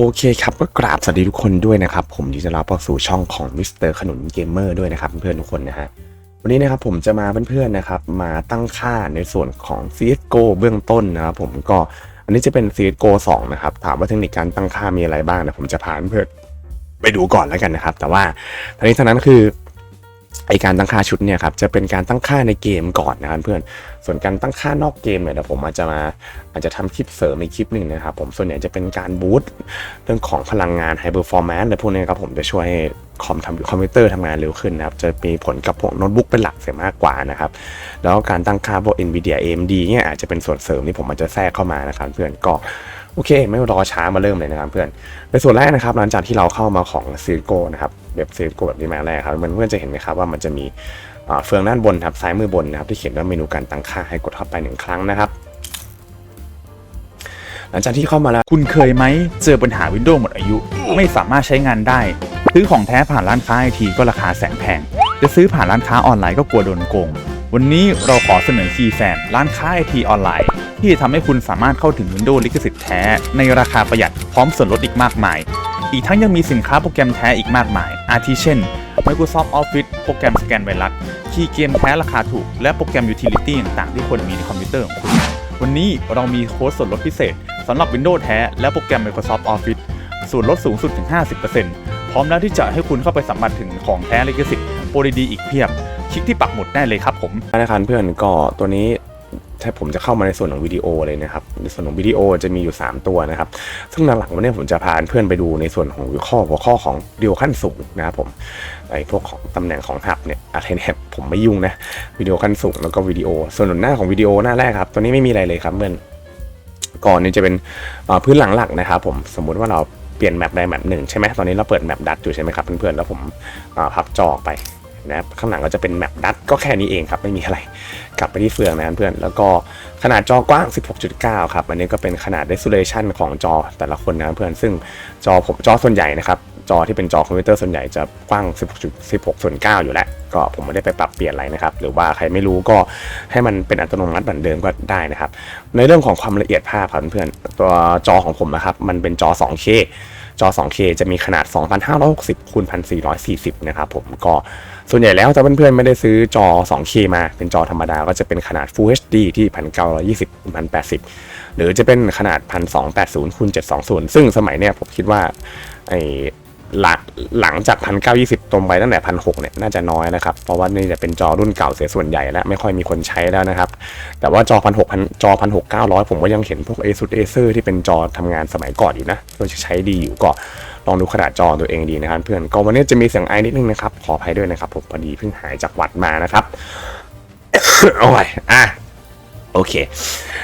โอเคครับก็กราบสวัสดีทุกคนด้วยนะครับ ผมยินดีต้อนรับเข้าสู่ช่องของมิสเตอร์ขนุนเกมเมอร์ด้วยนะครับเพื่อนๆทุกคนนะฮะวันนี้นะครับผมจะมาเพื่อนๆนะครับมาตั้งค่าในส่วนของ CSGO เบื้องต้นนะครับผมก็อันนี้จะเป็น CSGO 2 นะครับ ถามว่าเทคนิคการตั้งค่ามีอะไรบ้างนะผมจะพาเพื่อนไปดูก่อนแล้วกันนะครับ แต่ว่าทั้งนี้ทั้งนั้นคือ ไอการตั้งค่าชุดเนี่ยครับจะเป็นการตั้งค่าในเกมก่อนนะครับเพื่อน ส่วนการตั้งค่านอกเกมเนี่ยเดี๋ยวผมอาจจะมาอาจจะทำคลิปเสริมในคลิปหนึ่งนะครับผมส่วนใหญ่จะเป็นการบูตเรื่องของพลังงานไฮเปอร์ฟอร์แมนซ์อะไรพวกนี้ครับผมจะช่วยคอมทำคอมพิวเตอร์ทำงานเร็วขึ้นนะครับ จะมีผลกับพวกโน้ตบุ๊กเป็นหลักเสียมากกว่านะครับ แล้วการตั้งค่าพวก NVIDIA AMD เนี่ยอาจจะเป็นส่วนเสริมที่ผมอาจจะแทรกเข้ามานะครับเพื่อนก็ โอเค ไม่รอช้ามาเริ่มเลยนะครับเพื่อนในส่วนแรกนะครับหลังจากที่เราเข้ามาของซีโก้นะครับเว็บซีโก้แบบนี้มาแรกครับเพื่อนๆจะเห็นไหมครับว่ามันจะมีเฟืองด้านบนครับซ้ายมือบนนะครับที่เขียนว่าเมนูการตั้งค่าให้กดเข้าไปหนึ่งครั้งนะครับหลังจากที่เข้ามาแล้ว คุณเคยไหมเจอปัญหา Windows หมดอายุ ไม่สามารถใช้งานได้ ซื้อของแท้ผ่านร้านค้าไอทีก็ราคาแสนแพง จะซื้อผ่านร้านค้าออนไลน์ก็กลัวโดนโกง วันนี้เราขอเสนอคีย์แฟนร้านค้าไอทีออนไลน์ ที่จะทำให้คุณสามารถเข้าถึง Windows ลิขสิทธิ์แท้ ในราคาประหยัดพร้อมส่วนลดอีกมากมาย อีกทั้งยังมีสินค้าโปรแกรมแท้อีกมากมาย อาทิเช่น Microsoft Office โปรแกรมสแกนไวรัสคีย์เกมแท้ราคาถูก และโปรแกรม Utility ต่างๆที่ควรมีในคอมพิวเตอร์ของคุณ วันนี้เรามีโค้ดส่วนลดพิเศษสำหรับ Windows แท้และโปรแกรม Microsoft Office ส่วนลดสูงสุดถึง 50%พร้อมแล้วที่จะให้คุณเข้าไปสัมผัสถึงของแท้ลิขสิทธิ์โปรดีๆอีกเพียบ คลิกที่ปักหมุดได้เลยครับผม ธนะคารเพื่อนก็ตัวนี้ ถ้าผมจะเข้ามาในส่วนของวิดีโอเลยนะครับ ในส่วนของวิดีโอจะมีอยู่ 3 ตัวนะครับ ซึ่งหลังๆวันนี้ผมจะพาเพื่อนไปดูในส่วนของหัวข้อหัวข้อของวิดีโอขั้นสูงนะครับผมไอ้พวกของตำแหน่งของหับเนี่ยอะไรเนี่ยผมไม่ยุ่งนะวิดีโอขั้นสูงแล้วก็วิดีโอ ส่วนหน้าของวิดีโอหน้าแรกครับตัวนี้ไม่มีอะไรเลยครับเพื่อนก่อนนี้จะเป็นพื้นหลังหลักนะครับผมสมมุติว่าเราเปลี่ยนแมปใดแมปหนึ่งใช่ไหมตอนนี้เราเปิดแมปดัตอยู่ใช่ไหมครับเพื่อนๆแล้วผมพับจอออกไป นะครับข้างหลังก็จะเป็นแมปดัตก็แค่นี้เองครับไม่มีอะไรกลับไปที่เฟืองนะเพื่อนแล้วก็ขนาดจอกว้าง 16.9 ครับอันนี้ก็เป็นขนาด resolution ของจอแต่ละคนนะเพื่อนซึ่งจอผมจอส่วนใหญ่นะครับจอที่เป็นจอคอมพิวเตอร์ส่วนใหญ่จะกว้าง 16.16ส่วน9อยู่แล้ว ก็ผมไม่ได้ไปปรับเปลี่ยนอะไรนะครับ หรือว่าใครไม่รู้ก็ให้มันเป็นอัตโนมัติเหมือนเดิมก็ได้นะครับ ในเรื่องของความละเอียดภาพครับเพื่อนตัวจอของผมนะครับ มันเป็นจอ 2K จอ 2K จะมีขนาด 2560คูณ1440 นะครับผมก็ ส่วนใหญ่แล้วถ้าเพื่อนๆไม่ได้ซื้อจอ 2K มาเป็นจอธรรมดาก็จะเป็นขนาด Full HD ที่ 1920 1080 หรือจะเป็นขนาด 1280คูณ720 ซึ่งสมัยเนี้ยผมคิดว่าไอหลังหลังจาก 1920 ตรงไปตั้งแต่1600เนี่ยน่าจะน้อยนะครับ เพราะว่านี่จะเป็นจอรุ่นเก่าเสียส่วนใหญ่แล้ว ไม่ค่อยมีคนใช้แล้วนะครับ แต่ว่าจอ1600จอ1600 ผมก็ยังเห็นพวก ASUS Acer ที่เป็นจอทำงานสมัยก่อนอยู่นะก็จะใช้ดีอยู่ก็ ลองดูขนาดจอตัวเองดีนะครับ เพื่อนก็วันนี้จะมีเสียงไอนิดนึงนะครับ ขออภัยด้วยนะครับผมพอดีเพิ่งหายจากหวัดมานะครับโอ้ยอะโอเค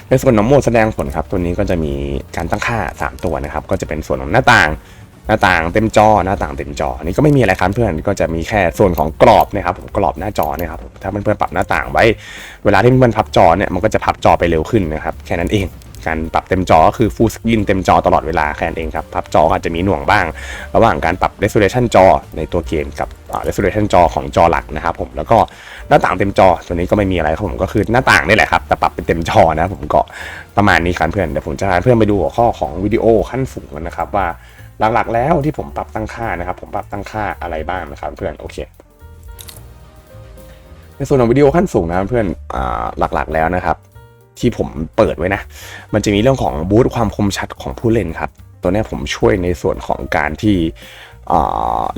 ในส่วนของโหมดแสดงผลครับ ตัวนี้ก็จะมีการตั้งค่า 3 ตัวนะครับ ก็จะเป็นส่วนของหน้าต่าง หน้าต่างเต็มจอ หน้าต่างเต็มจอนนี้ก็ไม่มีอะไรครับเพื่อน ก็จะมีแค่ส่วนของกรอบนะครับผมกรอบหน้าจอเนี่ยครับ ถ้าเพื่อนๆปรับหน้าต่างไว้ เวลาที่เพื่อนๆพับจอเนี่ย มันก็จะพับจอไปเร็วขึ้นนะครับ แค่นั้นเอง การปรับเต็มจอก็คือ full screen เต็มจอตลอดเวลาแค่นั้นเองครับพับจออาจจะมีหน่วงบ้าง ระหว่างการปรับ resolution จอในตัวเกมกับอ่า resolution จอของจอหลักนะครับผมแล้วก็หน้าต่างเต็มจอตัวนี้ก็ไม่มีอะไรครับผมก็คือหน้าต่างนี่แหละครับแต่ปรับเป็นเต็มจอนะผมก็ประมาณนี้ครับเพื่อนเดี๋ยวผมจะพาเพื่อนไปดูหัวข้อของวิดีโอขั้นสูงกันนะครับว่าหลักๆ แล้วที่ผมปรับตั้งค่านะครับ ผมปรับตั้งค่าอะไรบ้างนะครับเพื่อนโอเคในส่วนของวิดีโอขั้นสูงนะเพื่อนอหลักๆแล้วนะครับ ที่ผมเปิดไว้นะ มันจะมีเรื่องของบูตความคมชัดของผู้เล่นครับ ตัวนี้ผมช่วยในส่วนของการที่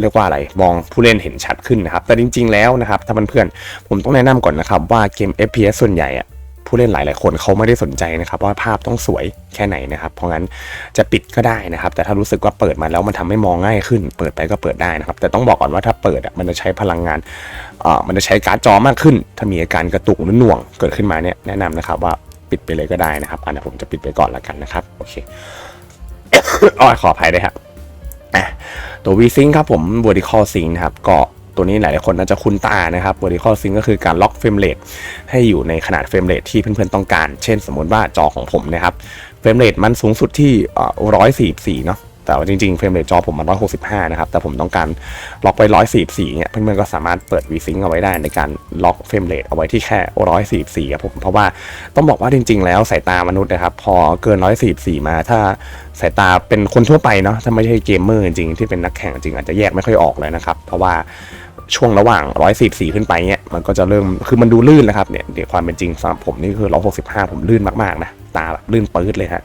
เรียกว่าอะไร มองผู้เล่นเห็นชัดขึ้นนะครับ แต่จริง ๆ แล้วนะครับ ถ้าเพื่อนๆ ผมต้องแนะนำก่อนนะครับ ว่าเกม FPS ส่วนใหญ่อะผู้เล่นหลาย ๆ คนเขาไม่ได้สนใจนะครับ ว่าภาพต้องสวยแค่ไหนนะครับ เพราะงั้นจะปิดก็ได้นะครับ แต่ถ้ารู้สึกว่าเปิดมาแล้วมันทำให้มองง่ายขึ้น เปิดไปก็เปิดได้นะครับ แต่ต้องบอกก่อนว่าถ้าเปิดอะมันจะใช้พลังงานอ่ามันจะใช้การ์ดจอมากขึ้น ถ้ามีอาการกระตุกหรือหน่วงเกิดขึ้นมาเนี่ยแนะนำนะครับว่า ปิดไปเลยก็ได้นะครับ อันนี้ผมจะปิดไปก่อนแล้วกันนะครับ โอเคอ้อยขออภัยด้วยครับตัว V-Sync ครับผม vertical sync นะครับก็ตัวนี้หลายๆคนน่าจะคุ้นตานะครับ vertical sync ก็คือการล็อกเฟรมเรทให้อยู่ในขนาดเฟรมเรทที่เพื่อนๆต้องการ เช่น สมมติว่าจอของผมนะครับ เฟรมเรทมันสูงสุดที่ร้อยสี่สี่เนาะ แต่ว่าจริงๆเฟรมเรทจอผมมัน 165 นะครับ แต่ผมต้องการล็อกไป144 เนี่ย เพื่อนๆก็สามารถเปิด VSync เอาไว้ได้ในการล็อกเฟรมเรทเอาไว้ที่แค่ 144 ครับผม เพราะว่าต้องบอกว่าจริง ๆ แล้วสายตามนุษย์นะครับ พอเกิน 144 มาถ้าสายตาเป็นคนทั่วไปเนาะถ้าไม่ใช่เกมเมอร์จริงๆที่เป็นนักแข่งจริงอาจจะแยกไม่ค่อยออกเลยนะครับ เพราะว่าช่วงระหว่าง 144 ขึ้นไปเนี่ย มันก็จะเริ่ม คือมันดูลื่นแล้วครับเนี่ยความเป็นจริงสำหรับผมนี่คือ 165 ผมลื่นมากๆนะ ตาแบบลื่นปื๊ดเลยฮะ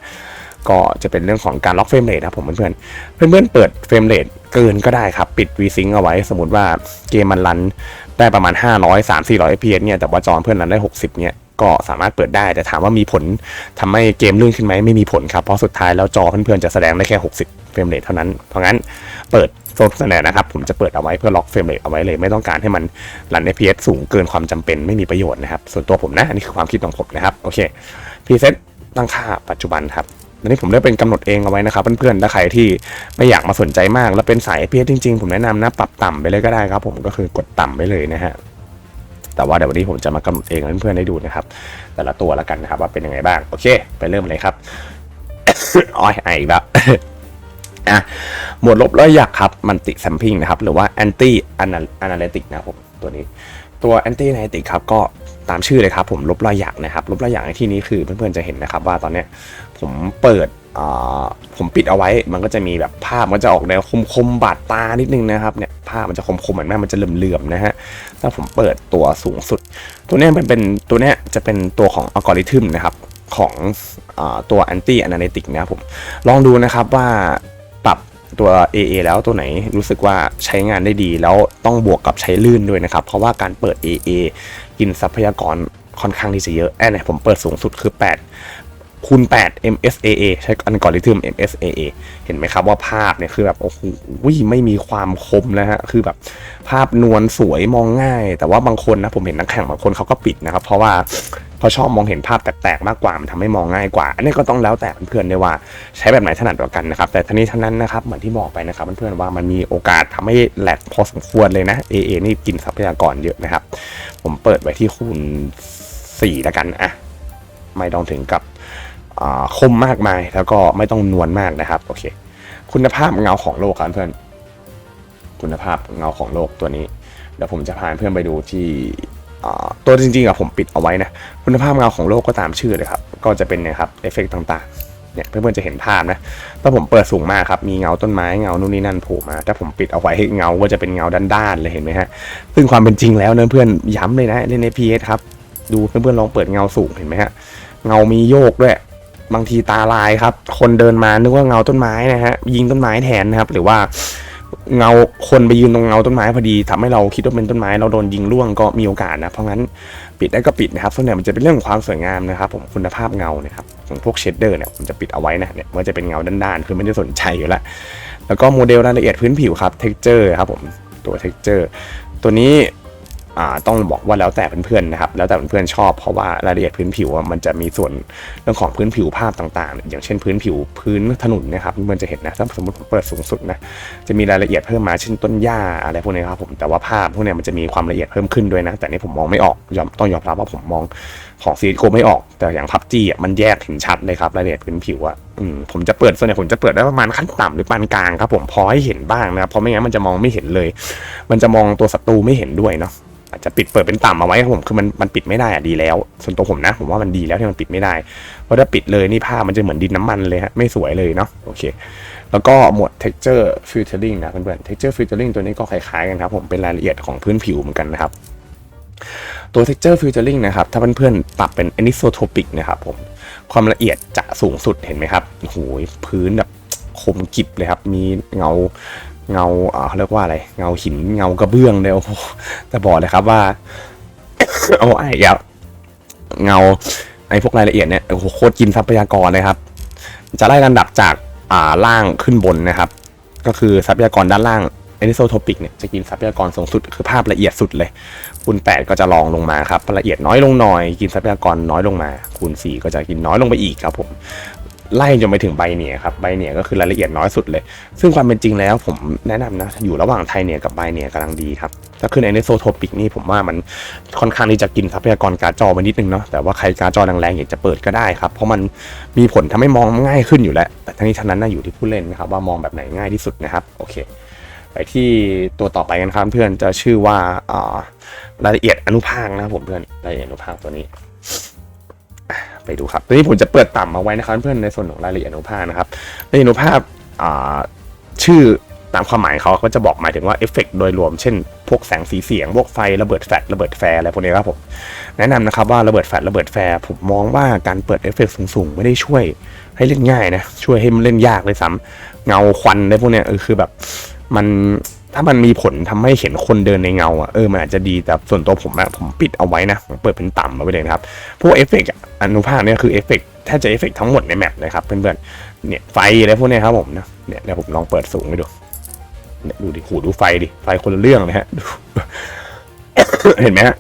ก็จะเป็นเรื่องของการล็อกเฟรมเรทนะครับผมเพื่อนเพื่อนเปิดเฟรมเรทเกินก็ได้ครับ ปิด VSync เอาไว้ สมมติว่าเกมมันรันได้ประมาณ 500 3 400 fps เนี่ยแต่ว่าจอเพื่อนรันได้ 60 เนี่ยก็สามารถเปิดได้ แต่ถามว่ามีผลทำให้เกมลื่นขึ้นไหมไม่มีผลครับ เพราะสุดท้ายแล้วจอเพื่อนๆจะแสดงได้แค่ 60 เฟรมเรทเท่านั้น เพราะงั้นเปิดโซนเสนอนะครับ ผมจะเปิดเอาไว้เพื่อล็อกเฟรมเรทเอาไว้เลย ไม่ต้องการให้มันรัน FPS สูงเกินความจำเป็นไม่มีประโยชน์นะครับ ส่วนตัวผมนะ อันนี้คือความคิดของผมนะครับ โอเคพรีเซตตั้งค่าปัจจุบันครับ อันนี้ผมได้เป็นกำหนดเองเอาไว้นะครับเพื่อนๆถ้าใครที่ไม่อยากมาสนใจมาก แล้วเป็นสาย FPS จริงๆ ผมแนะนำนะปรับต่ำไปเลยก็ได้ครับผมก็คือกดต่ำไปเลยนะฮะแต่ว่าเดี๋ยววันนี้ผมจะมากำหนดเองให้เพื่อนๆได้ดูนะครับ แต่ละตัวแล้วกันนะครับว่าเป็นยังไงบ้างโอเค ไปเริ่มเลยครับอ้อยไออีกแล้วอะหมวดลบร้อยหยักครับมันติแซมพิงนะครับ หรือว่า anti analytic นะครับผมตัวนี้ตัว anti analytic ครับก็ตามชื่อเลยครับผมลบรอยหยักนะครับลบรอยหยักในที่นี้คือเพื่อนๆจะเห็นนะครับว่าตอนเนี้ย ผมเปิดอ่าผมปิดเอาไว้ มันก็จะมีแบบภาพมันจะออกแนวคมๆบาดตานิดนึงนะครับเนี่ยภาพมันจะคมๆเหมือนแม่มันจะเหลื่อมๆนะฮะถ้าผมเปิดตัวสูงสุด ตัวเนี้ยมันเป็นตัวเนี้ยจะเป็นตัวของอัลกอริทึมนะครับของอาตัว anti analytic นะครับผมลองดูนะครับว่าปรับตัว AA แล้วตัวไหนรู้สึกว่าใช้งานได้ดีแล้วต้องบวกกับใช้ลื่นด้วยนะครับ เพราะว่าการเปิด AA กินทรัพยากรค่อนข้างที่จะเยอะแอนเนี่ยผมเปิดสูงสุดคือ 8 คูณ 8 MSAA ใช้อัลกอริทึม MSAA เห็นไหมครับว่าภาพเนี่ยคือแบบโอ้โหไม่มีความคมนะฮะ คือแบบภาพนวลสวยมองง่าย แต่ว่าบางคนนะผมเห็นนักแข่งบางคนเขาก็ปิดนะครับ เพราะว่าเขาชอบมองเห็นภาพแตกๆมากกว่ามันทำให้มองง่ายกว่า อันนี้ก็ต้องแล้วแต่เพื่อนๆด้วยว่าใช้แบบไหนถนัดกว่ากันนะครับ แต่ทั้งนี้ทั้งนั้นนะครับเหมือนที่บอกไปนะครับเพื่อนๆว่ามันมีโอกาสทำให้แหลกพอสมควรเลยนะ AA นี่กินทรัพยากรเยอะนะครับ ผมเปิดไว้ที่คูณ4แล้วกันอะไม่ต้องถึงกับ คมมากมาย แล้วก็ไม่ต้องนวลมากนะครับโอเค คุณภาพเงาของโลกครับเพื่อนคุณภาพเงาของโลกตัวนี้เดี๋ยวผมจะพาเพื่อนไปดูที่ตัวจริงๆอะผมปิดเอาไว้นะคุณภาพเงาของโลกก็ตามชื่อเลยครับก็จะเป็นนะครับเอฟเฟกต่างๆเนี่ยเพื่อนๆจะเห็นภาพนะถ้าผมเปิดสูงมากครับมีเงาต้นไม้เงานู่นนี่นั่นโผล่มาถ้าผมปิดเอาไว้เงาก็จะเป็นเงาด้านๆเลยเห็นไหมฮะซึ่งความเป็นจริงแล้วเนะเพื่อนย้ำเลยนะในใน PS ครับดูเพื่อนๆลองเปิดเงาสูงเห็นไหมฮะเงามีโยกด้วย บางทีตาลายครับ คนเดินมานึกว่าเงาต้นไม้นะฮะยิงต้นไม้แทนนะครับ หรือว่าเงาคนไปยืนตรงเงาต้นไม้พอดีทำให้เราคิดว่าเป็นต้นไม้เราโดนยิงล่วงก็มีโอกาสนะเพราะงั้นปิดได้ก็ปิดนะครับส่วนใหญ่มันจะเป็นเรื่องของความสวยงามนะครับ ผมคุณภาพเงานะครับของพวกเชดเดอร์เนี่ยผมจะปิดเอาไว้นะเนี่ยมันจะเป็นเงาด้านๆคือไม่ได้สนใจอยู่แล้วแล้วก็โมเดลรายละเอียดพื้นผิวครับ texture ครับผมตัว texture ตัวนี้ ต้องบอกว่าแล้วแต่เพื่อนๆนะครับ แล้วแต่เพื่อนๆชอบเพราะว่ารายละเอียดพื้นผิวมันจะมีส่วนเรื่องของพื้นผิวภาพต่างๆ อย่างเช่นพื้นผิวพื้นถนนนะครับเพื่อนๆจะเห็นนะถ้าสมมติผมเปิดสูงสุดนะจะมีรายละเอียดเพิ่มมาเช่นต้นหญ้าอะไรพวกนี้ครับผมแต่ว่าภาพพวกนี้มันจะมีความละเอียดเพิ่มขึ้นด้วยนะ แต่นี่ผมมองไม่ออกยอมต้องยอมรับว่าผมมองของซีโกไม่ออก แต่อย่างพับจีอะมันแยกเห็นชัดเลยครับรายละเอียดพื้นผิวอะผมจะเปิดส่วนใหญ่ผมจะเปิดได้ประมาณขั้นต่ำหรือปานกลางครับผมพอให้เห็นบ้างนะครับเพราะไม่งั้นมันจะมองไม่เห็นเลย มันจะมองตัวศัตรูไม่เห็นด้วยเนาะ อาจจะปิดเปิดเป็นต่ำเอาไว้ครับผมคือมันมันปิดไม่ได้อะดีแล้ว ส่วนตัวผมนะ ผมว่ามันดีแล้วที่มันปิดไม่ได้ เพราะถ้าปิดเลยนี่ภาพมันจะเหมือนดินน้ำมันเลยฮะไม่สวยเลยเนาะโอเค แล้วก็หมวด texture filtering นะเพื่อนๆ texture filtering ตัวนี้ก็คล้ายๆกันครับผมเป็นรายละเอียดของพื้นผิวเหมือนกันนะครับตัว texture filtering นะครับ ถ้าเพื่อนๆปรับเป็น anisotropic นะครับผม ความละเอียดจะสูงสุดเห็นไหมครับโอ้โหพื้นแบบคมกริบเลยครับ มีเงา เงาเขาเรียกว่าอะไร เงาหินเงากระเบื้องเลยโอ้โหแต่บอกเลยครับว่าโอ้ไอ้เหี้ยเงาไอ้พวกรายละเอียดเนี่ยโอ้โหโคตรกินทรัพยากรเลยครับ จะไล่ลำดับจากอ่าล่างขึ้นบนนะครับ ก็คือทรัพยากรด้านล่าง a n i s o t o p i c เนี่ยจะกินทรัพยากรสูงสุดคือภาพละเอียดสุดเลย คูณ 8 ก็จะลองลงมาครับละเอียดน้อยลงหน่อย กินทรัพยากรน้อยลงมา คูณ 4 ก็จะกินน้อยลงไปอีกครับผม ไล่จนไปถึงใบเหนียครับใบเหนียก็คือรายละเอียดน้อยสุดเลย ซึ่งความเป็นจริงแล้วผมแนะนำนะ อยู่ระหว่างไทยเหนียกับใบเหนียกำลังดีครับ ถ้าขึ้นไอเนโซโทปิกนี่ผมว่ามันค่อนข้างที่จะกินทรัพยากรการ์ดจอไปนิดนึงเนาะแต่ว่าใครการ์ดจอแรงๆอยากจะเปิดก็ได้ครับ เพราะมันมีผลทำให้มองง่ายขึ้นอยู่แล้ว แต่ทั้งนี้ทั้งนั้นน่าอยู่ที่ผู้เล่นนะครับว่ามองแบบไหนง่ายที่สุดนะครับโอเค ไปที่ตัวต่อไปกันครับเพื่อนจะชื่อว่าอ่ารายละเอียดอนุภาคนะครับผมเพื่อนรายละเอียดอนุภาคตัวนี้ ดูครับตัวนี้ผมจะเปิดต่ำมาไว้นะครับเพื่อนในส่วนของรายละเอียดอนุภาคนะครับรายละเอียดอนุภาคชื่อตามความหมายเขาก็จะบอกหมายถึงว่าเอฟเฟกต์โดยรวมเช่น พวกแสงสีเสียง พวกไฟระเบิดแฟลชระเบิดแฟร์อะไรพวกนี้ครับผม แนะนำนะครับว่าระเบิดแฟลชระเบิดแฟร์ผมมองว่าการเปิดเอฟเฟกต์สูงๆ ไม่ได้ช่วยให้เล่นง่ายนะ ช่วยให้มันเล่นยากเลยซ้ำเงาควันอะไรพวกนี้เออคือแบบมัน ถ้ามันมีผลทำให้เห็นคนเดินในเงาอะเออมันอาจจะดีแต่ส่วนตัวผมอะผมปิดเอาไว้นะเปิดเป็นต่ำเอาไว้เลยนะครับพวกเอฟเฟกต์อนุภาคเนี่ยคือเอฟเฟกต์แทบจะเอฟเฟกต์ทั้งหมดในแมปเลยครับเพื่อนๆเนี่ยไฟอะไรพวกเนี้ยครับผมนะเนี่ยเดี๋ยวผมลองเปิดสูงให้ดูเนี่ยดูดิหูดูไฟดิไฟคนละเรื่องเลยฮะเห็นไหมฮะ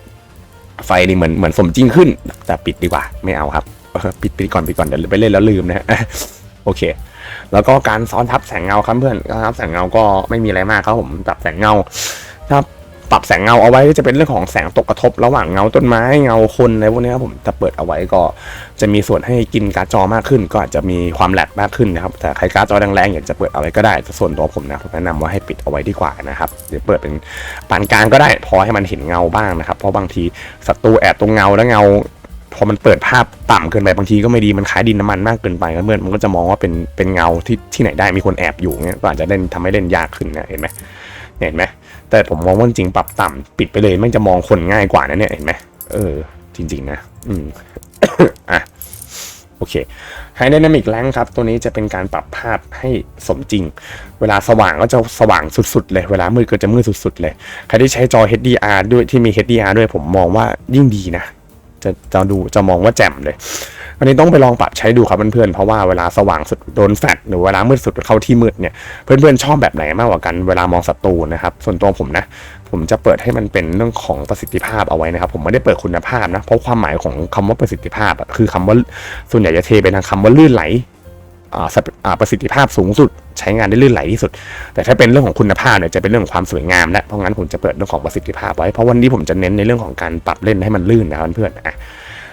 ไฟนี่เหมือนเหมือนสมจริงขึ้น แต่ปิดดีกว่าไม่เอาครับ ปิดปิดก่อนปิดก่อนเดี๋ยวไปเล่นแล้วลืมนะฮะโอเค แล้วก็การซ้อนทับแสงเงาครับเพื่อนการทับแสงเงาก็ไม่มีอะไรมากครับผมปรับแสงเงาถ้าปรับแสงเงาเอาไว้ก็จะเป็นเรื่องของแสงตกกระทบ ระหว่างเงาต้นไม้เงาคนอะไรพวกนี้ครับผมถ้าเปิดเอาไว้ก็จะมีส่วนให้กินการ์ดจอมากขึ้น ก็อาจจะมีความแหลกมากขึ้นนะครับแต่ใครการ์ดจอแรงๆอยากจะเปิดเอาไว้ก็ได้แต่ส่วนตัวผมนะผมแนะนำว่าให้ปิดเอาไว้ดีกว่านะครับเดี๋ยวเปิดเป็นปานกลางก็ได้พอให้มันเห็นเงาบ้างนะครับเพราะบางทีศัตรูแอบตรงเงาแล้วเงา พอมันเปิดภาพต่ำเกินไปบางทีก็ไม่ดีมันคล้ายดินน้ำมันมากเกินไปเพื่อนมันก็จะมองว่าเป็นเป็นเงาที่ที่ไหนได้มีคนแอบอยู่เงี้ยก็อาจจะเล่นทำให้เล่นยากขึ้นนะเห็นไหมเห็นไหมแต่ผมมองว่าจริงปรับต่ำปิดไปเลยมันจะมองคนง่ายกว่านะเนี่ยเห็นไหมเออ จริง ๆ นะ อืมอะโอเคไฮ d ด n ามิกแ n งครับ ตัวนี้จะเป็นการปรับภาพให้สมจริง เวลาสว่างก็จะสว่างสุดๆเลย เวลามืดก็จะมืดสุดๆเลย ใครที่ใช้จอ HDR ด้วยที่มี HDR ด้วยผมมองว่ายิ่งดีนะ จะจะดูจะมองว่าแจ่มเลย อันนี้ต้องไปลองปรับใช้ดูครับเพื่อนๆเพราะว่าเวลาสว่างสุดโดนแฟลชหรือเวลามืดสุดเข้าที่มืดเนี่ยเพื่อนๆชอบแบบไหนมากกว่ากันเวลามองศัตรูนะครับส่วนตัวผมนะผมจะเปิดให้มันเป็นเรื่องของประสิทธิภาพเอาไว้นะครับ ผมไม่ได้เปิดคุณภาพนะเพราะความหมายของคำว่าประสิทธิภาพคือคำว่าส่วนใหญ่จะเทไปทางคำว่าลื่นไหล ปอ่าประสิทธิภาพสูงสุด ใช้งานได้ลื่นไหลที่สุด แต่ถ้าเป็นเรื่องของคุณภาพเนี่ยจะเป็นเรื่องของความสวยงามและเพราะงั้นผมจะเปิดเรื่องของประสิทธิภาพไว้เพราะวันนี้ผมจะเน้นในเรื่องของการปรับเล่นให้มันลื่นนะครับเพื่อนๆอะ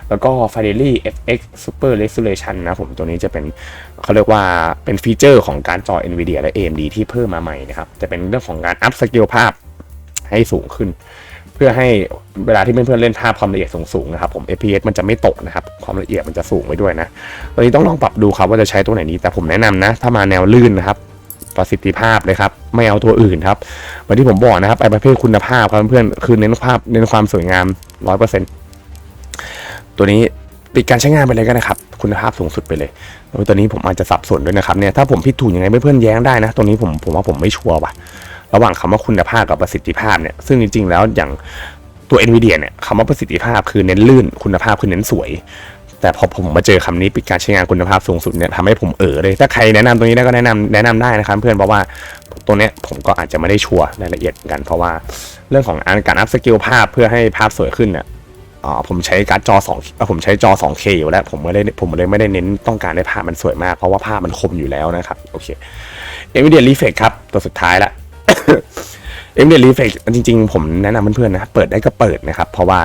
แล้วก็ Fidelity FX Super Resolution นะผมตัวนี้จะเป็นเขาเรียกว่าเป็นฟีเจอร์ของการจอ NVIDIA และ AMD ที่เพิ่มมาใหม่นะครับ จะเป็นเรื่องของการอัพสเกลภาพให้สูงขึ้น เพื่อให้เวลาที่เพื่อนๆเล่นภาพความละเอียดสูงๆนะครับผม FPS มันจะไม่ตกนะครับ ความละเอียดมันจะสูงไว้ด้วยนะตัวนี้ต้องลองปรับดูครับว่าจะใช้ตัวไหนนี้แต่ผมแนะนำนะ ถ้ามาแนวลื่นนะครับประสิทธิภาพเลยครับ ไม่เอาตัวอื่นครับเหมือนที่ผมบอกนะครับไอ้ประเภทคุณภาพครับเพื่อนๆคือเน้นภาพเน้นความสวยงามร้อยเปอร์เซ็นต์ตัวนี้ปิดการใช้งานไปเลยก็นะครับ คุณภาพสูงสุดไปเลยโอ้ยตัวนี้ผมอาจจะสับสนด้วยนะครับเนี่ยถ้าผมผิดถูกยังไงเพื่อนๆแย้งได้นะตรงนี้ผมผมว่าผมไม่ชัวร์ว่ะ ระหว่างคำว่าคุณภาพกับประสิทธิภาพเนี่ยซึ่งจริงๆ แล้วอย่างตัว NVIDIA เนี่ยคำว่าประสิทธิภาพคือเน้นลื่นคุณภาพคือเน้นสวย แต่พอผมมาเจอคำนี้ปิดการใช้งานคุณภาพสูงสุดเนี่ยทำให้ผมเออเลย ถ้าใครแนะนำตรงนี้ได้ก็แนะนำแนะนำได้นะครับเพื่อนเพราะว่าตัวเนี้ยผมก็อาจจะไม่ได้ชัวร์รายละเอียดกันเพราะว่าเรื่องของการอัพสกิลภาพเพื่อให้ภาพสวยขึ้นเนี่ยอผมใช้การ์ดจอ2อ่าผมใช้จอ 2K อยู่แล้ว ผมไม่ได้ผมเลยไม่ได้เน้นต้องการให้ภาพมันสวยมาก เพราะว่าภาพมันคมอยู่แล้วนะครับ โอเค NVIDIA Reflex ครับ ตัวสุดท้ายละ NVIDIA Reflex จริงๆ ผมแนะนำเพื่อนๆนะเปิดได้ก็เปิดนะครับ เพราะว่า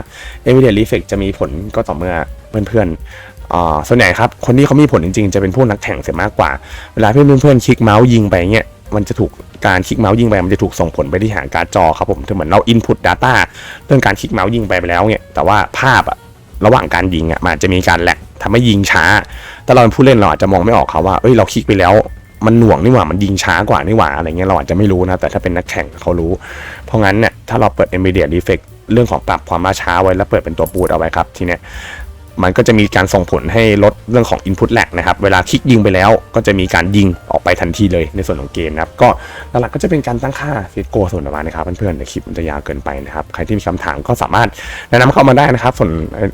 NVIDIA Reflex จะมีผลก็ต่อเมื่อเพื่อนๆส่วนใหญ่ครับ คนที่เขามีผลจริงๆ จะเป็นพวกนักแข่งเสียมากกว่า เวลาเพื่อนๆคลิกเมาส์ยิงไปเงี้ยมันจะถูกการคลิกเมาส์ยิงไปมันจะถูกส่งผลไปที่หางการ์ดจอครับผมคือเหมือนเรา input data เรื่องการคลิกเมาส์ยิงไปไปแล้วเนี่ยแต่ว่าภาพอะระหว่างการยิงอะมันจะมีการแหลกทำให้ยิงช้า แต่เราเป็นผู้เล่นเราอาจจะมองไม่ออกครับว่าเอ้ยเราคลิกไปแล้ว มันหน่วงนี่หว่ามันยิงช้ากว่านี่หว่าอะไรเงี้ยเราอาจจะไม่รู้นะ แต่ถ้าเป็นนักแข่งเขารู้ เพราะงั้นเนี่ยถ้าเราเปิด immediate defect เรื่องของปรับความล่าช้าไว้แล้วเปิดเป็นตัวปูดเอาไว้ครับ ทีเนี้ย มันก็จะมีการส่งผลให้ลดเรื่องของ Input lag นะครับ เวลาคลิกยิงไปแล้วก็จะมีการยิงออกไปทันทีเลยในส่วนของเกมนะครับ ก็หลักๆก็จะเป็นการตั้งค่าเซตโกส่วนประมาณนะครับเพื่อนๆในคลิปมันจะยาวเกินไปนะครับ ใครที่มีคำถามก็สามารถแนะนำเข้ามาได้นะครับส่วน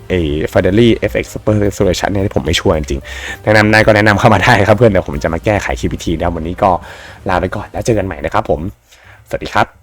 ไอ้ Fidelity FX Super Resolution เนี่ยที่ผมไม่ช่วยจริงๆแนะนำได้ก็แนะนำเข้ามาได้ครับเพื่อนเดี๋ยวผมจะมาแก้ไขคลิปวิธีแล้ววันนี้ก็ลาไปก่อนแล้วเจอกันใหม่นะครับผม สวัสดีครับ